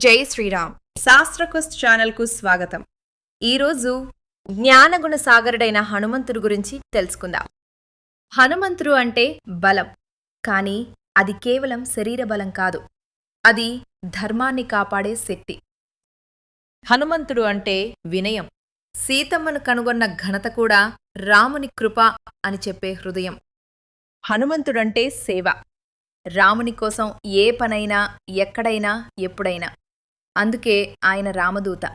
జై శ్రీరామ్. శాస్త్రకుస్ ఛానల్కు స్వాగతం. ఈరోజు జ్ఞానగుణ సాగరుడైన హనుమంతుడు గురించి తెలుసుకుందాం. హనుమంతుడు అంటే బలం కానీ అది కేవలం శరీర బలం కాదు. అది ధర్మాన్ని కాపాడే శక్తి. హనుమంతుడు అంటే వినయం. సీతమ్మను కనుగొన్న ఘనత కూడా రాముని కృప అని చెప్పే హృదయం. హనుమంతుడంటే సేవ. రాముని కోసం ఏ పనైనా ఎక్కడైనా ఎప్పుడైనా అందుకే ఆయన రామదూత.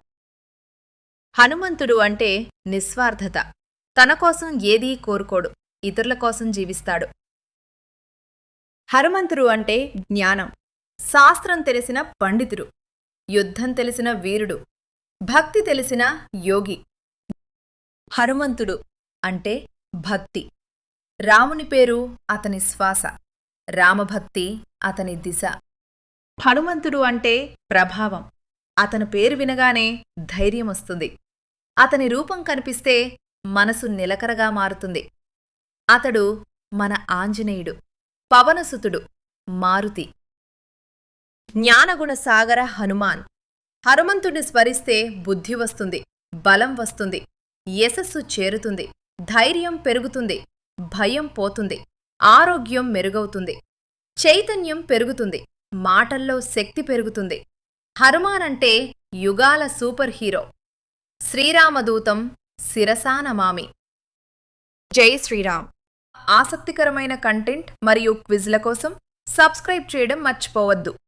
హనుమంతుడు అంటే నిస్వార్థత. తన కోసం ఏదీ కోరుకోడు ఇతరుల కోసం జీవిస్తాడు. హనుమంతుడు అంటే జ్ఞానం. శాస్త్రం తెలిసిన పండితుడు యుద్ధం తెలిసిన వీరుడు భక్తి తెలిసిన యోగి. హనుమంతుడు అంటే భక్తి. రాముని పేరు అతని శ్వాస రామభక్తి అతని దిశ. హనుమంతుడు అంటే ప్రభావం. అతని పేరు వినగానే ధైర్యం వస్తుంది. అతని రూపం కనిపిస్తే మనసు నిలకరగా మారుతుంది. అతడు మన ఆంజనేయుడు పవనసుతుడు మారుతి. జ్ఞానగుణ సాగర హనుమాన్. హనుమంతుడిని స్మరిస్తే బుద్ధి వస్తుంది బలం వస్తుంది యశస్సు చేరుతుంది ధైర్యం పెరుగుతుంది భయం పోతుంది ఆరోగ్యం మెరుగవుతుంది చైతన్యం పెరుగుతుంది మాటల్లో శక్తి పెరుగుతుంది. హనుమాన్ అంటే యుగాల సూపర్ హీరో. శ్రీరామదూతం శిరసానమామి జై శ్రీరామ్. ఆసక్తికరమైన కంటెంట్ మరియు క్విజ్ల కోసం సబ్స్క్రైబ్ చేయడం మర్చిపోవద్దు.